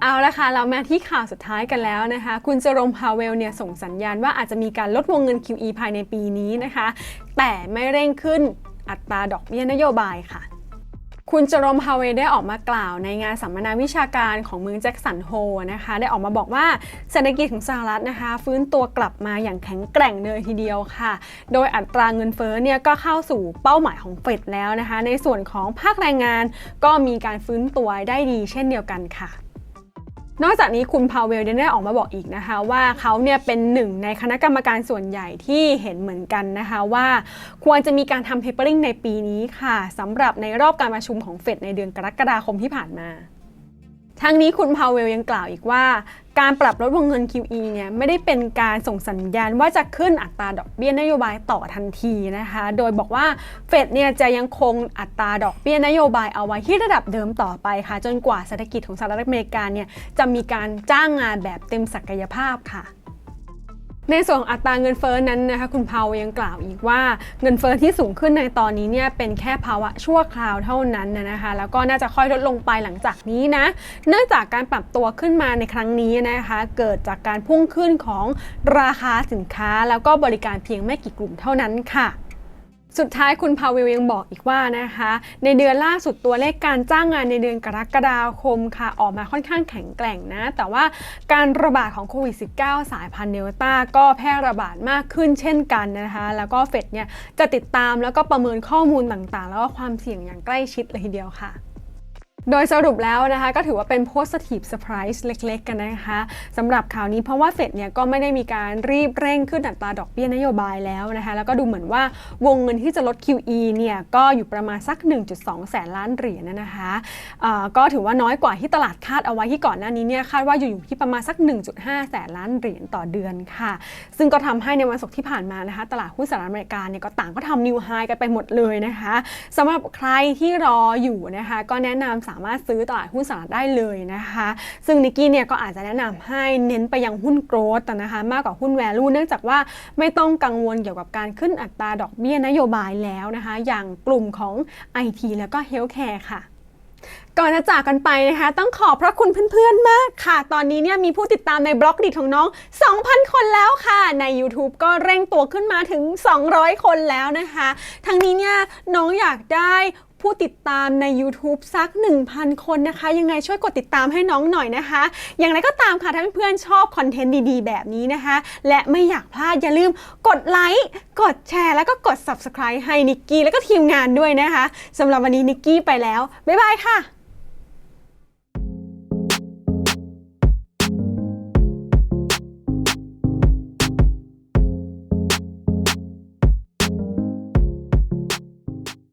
เอาละค่ะ เรามาที่ข่าวสุดท้ายกันแล้วนะคะ คุณเจอโรมพาเวลเนี่ยส่งสัญญาณว่าอาจจะมีการลดวงเงิน QE ภายในปีนี้นะคะ แต่ไม่เร่งขึ้นอัตราดอกเบี้ยนโยบายค่ะคุณเจอโรมพาเวลได้ออกมากล่าวในงานสัมมนาวิชาการของเมืองแจ็คสันโฮนะคะ ได้ออกมาบอกว่าเศรษฐกิจของสหรัฐนะคะ ฟื้นตัวกลับมาอย่างแข็งแกร่งเลยทีเดียวค่ะ โดยอัตราเงินเฟ้อเนี่ยก็เข้าสู่เป้าหมายของเฟดแล้วนะคะ ในส่วนของภาคแรงงานก็มีการฟื้นตัวได้ดีเช่นเดียวกันค่ะ นอกจากนี้คุณพาวเวลยังได้ออกมาบอกอีกนะคะว่าเขาเนี่ยเป็นหนึ่งในคณะกรรมการส่วนใหญ่ที่เห็นเหมือนกันนะคะว่าควรจะมีการทำเ a เปอร์ i ิงในปีนี้ค่ะสำหรับในรอบการประชุมของเฟดในเดือนกรกฎาคมที่ผ่านมา ทั้งนี้คุณพาวเวลยังกล่าวอีกว่า การปรับลดวงเงิน QE เนี่ยไม่ได้เป็นการส่งสัญญาณว่าจะขึ้นอัตราดอกเบี้ยนโยบายต่อทันทีนะคะ โดยบอกว่าเฟดเนี่ยจะยังคงอัตราดอกเบี้ยนโยบายเอาไว้ที่ระดับเดิมต่อไปค่ะ จนกว่าเศรษฐกิจของสหรัฐอเมริกาเนี่ยจะมีการจ้างงานแบบเต็มศักยภาพค่ะ ในส่วนของอัตราเงินเฟ้อนั้นนะคะคุณเพายังกล่าวอีกว่าเงินเฟ้อที่สูงขึ้นในตอนนี้เนี่ยเป็นแค่ภาวะชั่วคราวเท่านั้นนะคะแล้วก็น่าจะค่อยลดลงไปหลังจากนี้นะเนื่องจากการปรับตัวขึ้นมาในครั้งนี้นะคะเกิดจากการพุ่งขึ้นของราคาสินค้า แล้วก็บริการเพียงไม่กี่กลุ่มเท่านั้นค่ะ สุดท้ายคุณพาเวลยังบอกอีกว่านะคะ ในเดือนล่าสุดตัวเลขการจ้างงานในเดือนกรกฎาคมค่ะออกมาค่อนข้างแข็งแกร่งนะ แต่ว่าการระบาดของโควิด -19 สายพันธุ์เดลต้าก็แพร่ระบาดมากขึ้นเช่นกันนะคะ แล้วก็เฟดเนี่ยจะติดตามแล้วก็ประเมินข้อมูลต่างๆ แล้วก็ความเสี่ยงอย่างใกล้ชิดเลยทีเดียวค่ะ โดยสรุปแล้วนะคะก็ถือว่าเป็น positive surprise เล็กๆ กันนะคะสำหรับข่าวนี้เพราะว่าเฟดเนี่ยก็ไม่ได้มีการรีบเร่งขึ้นอัตราดอกเบี้ยนโยบายแล้วนะคะแล้วก็ดูเหมือนว่าวงเงินที่จะลด QE เนี่ยก็อยู่ประมาณสัก 1.2 แสนล้านเหรียญนะคะะก็ถือว่าน้อยกว่าที่ตลาดคาดเอาไว้ที่ก่อนหน้านี้เนี่ยคาดว่าอยู่ที่ประมาณสัก 1.5 แสนล้านเหรียญต่อเดือนค่ะ ซึ่งก็ทำให้ในวันศุกร์ที่ผ่านมานะคะตลาดหุ้นสหรัฐอเมริกาเนี่ยก็ต่างก็ทำนิวไฮกันไปหมดเลยนะคะสำหรับใครที่รออยู่นะคะก็แนะนำามารถซื้อตลาดหุ้นสหรัฐได้เลยนะคะ ซึ่งนิกกี้เนี่ยก็อาจจะแนะนำให้เน้นไปยังหุ้นโกรดนะคะมากกว่าหุ้นแวลูเนื่องจากว่าไม่ต้องกังวลเกี่ยวกับการขึ้นอัตราดอกเบี้ยนโยบายแล้วนะคะ อย่างกลุ่มของ IT แล้วก็ Healthcare ค่ะก่อนจะจากกันไปนะคะ ต้องขอบพระคุณเพื่อนๆมากค่ะ ตอนนี้เนี่ยมีผู้ติดตามในบล็อกดิของน้อง 2,000 คนแล้วค่ะ ใน YouTube ก็เร่งตัวขึ้นมาถึง 200 คนแล้วนะคะ ทั้งนี้เนี่ยน้องอยากได้ ผู้ติดตามใน YouTube สัก 1,000 คนนะคะ ยังไงช่วยกดติดตามให้น้องหน่อยนะคะ อย่างไรก็ตามค่ะถ้าเพื่อนๆชอบคอนเทนต์ดีๆ แบบนี้นะคะ และไม่อยากพลาดอย่าลืมกดไลค์กดแชร์ แล้วก็กด Subscribe ให้นิกกี้แล้วก็ทีมงานด้วยนะคะสำหรับวันนี้นิกกี้ไปแล้วบ๊ายบายค่ะ